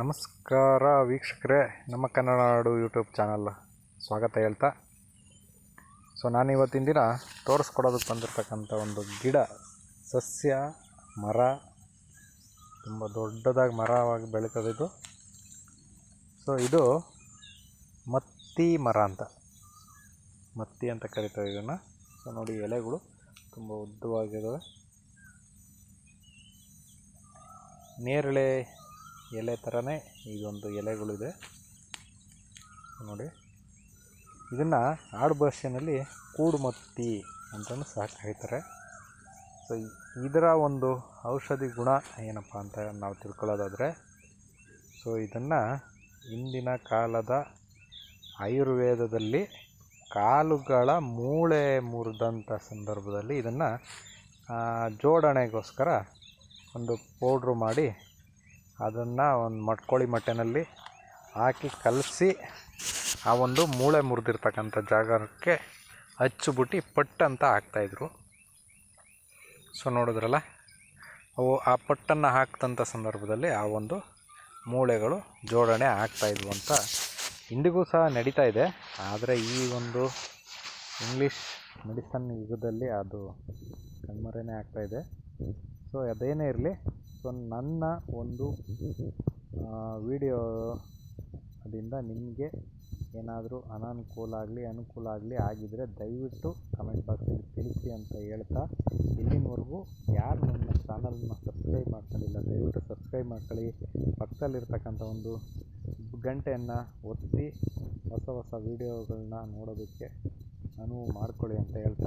ನಮಸ್ಕಾರ ವೀಕ್ಷಕರೇ, ನಮ್ಮ ಕನ್ನಡ ನಾಡು ಯೂಟ್ಯೂಬ್ ಚಾನಲ್. ಸ್ವಾಗತ ಹೇಳ್ತಾ. ಸೊ ನಾನು ಇವತ್ತಿನ ದಿನ ತೋರಿಸ್ಕೊಡೋದಕ್ಕೆ ಬಂದಿರತಕ್ಕಂಥ ಒಂದು ಗಿಡ, ಸಸ್ಯ, ಮರ, ತುಂಬ ದೊಡ್ಡದಾಗಿ ಮರವಾಗಿ ಬೆಳೀತದೆ ಇದು. ಸೊ ಇದು ಮತ್ತಿ ಮರ ಅಂತ. ಮತ್ತಿ ಅಂತ ಕರಿತಾರೆ ಇದನ್ನು. ಸೊ ನೋಡಿ ಎಲೆಗಳು ತುಂಬ ಉದ್ದವಾಗಿದ್ದಾವೆ ನೇರಳೆ ಎಲೆ ಥರನೇ ಇದೊಂದು ಎಲೆಗಳಿದೆ. ನೋಡಿ, ಇದನ್ನು ಆಡು ಭಾಷೆಯಲ್ಲಿ ಕೂಡುಮತ್ತಿ ಅಂತಲೂ ಸಹ ಕರೀತಾರೆ. ಸೊ ಇದರ ಒಂದು ಔಷಧಿ ಗುಣ ಏನಪ್ಪ ಅಂತ ನಾವು ತಿಳ್ಕೊಳ್ಳೋದಾದರೆ ಸೊ ಇದನ್ನು ಹಿಂದಿನ ಕಾಲದ ಆಯುರ್ವೇದದಲ್ಲಿ ಕಾಲುಗಳ ಮೂಳೆ ಮುರಿದಂಥ ಸಂದರ್ಭದಲ್ಲಿ ಇದನ್ನು ಜೋಡಣೆಗೋಸ್ಕರ ಒಂದು ಪೌಡ್ರು ಮಾಡಿ ಅದನ್ನು ಒಂದು ಮಟ್ಕೋಳಿ ಮಟ್ಟೆನಲ್ಲಿ ಹಾಕಿ ಕಲಸಿ ಆ ಒಂದು ಮೂಳೆ ಮುರಿದಿರ್ತಕ್ಕಂಥ ಜಾಗಕ್ಕೆ ಹಚ್ಚಿಬಿಟ್ಟು ಪಟ್ಟಂತ ಹಾಕ್ತಾಯಿದ್ರು ಸೊ ನೋಡಿದ್ರಲ್ಲ? ಅವು ಆ ಪಟ್ಟನ್ನು ಹಾಕ್ತಂಥ ಸಂದರ್ಭದಲ್ಲಿ ಆ ಒಂದು ಮೂಳೆಗಳು ಜೋಡಣೆ ಆಗ್ತಾಯಿದ್ವು ಅಂತ ಇಂದಿಗೂ ಸಹ ನಡೀತಾ ಇದೆ. ಆದರೆ ಈ ಒಂದು ಇಂಗ್ಲೀಷ್ ಮೆಡಿಸನ್ ಯುಗದಲ್ಲಿ ಅದು ಕಣ್ಮರೆನೇ ಆಗ್ತಾಯಿದೆ ಸೊ ಅದೇನೇ ಇರಲಿ ಸೊ ನನ್ನ ಒಂದು ವಿಡಿಯೋ ದಿಂದ ನಿಮಗೆ ಏನಾದರೂ ಅನಾನುಕೂಲ ಆಗಲಿ, ಅನುಕೂಲ ಆಗಲಿ ಆಗಿದ್ದರೆ ದಯವಿಟ್ಟು ಕಮೆಂಟ್ ಬಾಕ್ಸಲ್ಲಿ ತಿಳಿಸಿ ಅಂತ ಹೇಳ್ತಾ ಇಲ್ಲಿನವರೆಗೂ ಯಾರು ನನ್ನ ಚಾನಲನ್ನು ಸಬ್ಸ್ಕ್ರೈಬ್ ಮಾಡ್ಕೊಂಡಿಲ್ಲ, ದಯವಿಟ್ಟು ಸಬ್ಸ್ಕ್ರೈಬ್ ಮಾಡ್ಕೊಳ್ಳಿ. ಪಕ್ಕದಲ್ಲಿರ್ತಕ್ಕಂಥ ಒಂದು ಗಂಟೆಯನ್ನು ಒತ್ತಿ ಹೊಸ ಹೊಸ ವೀಡಿಯೋಗಳನ್ನ ನೋಡೋದಕ್ಕೆ ಅನುವು ಮಾಡ್ಕೊಳ್ಳಿ ಅಂತ ಹೇಳ್ತಾ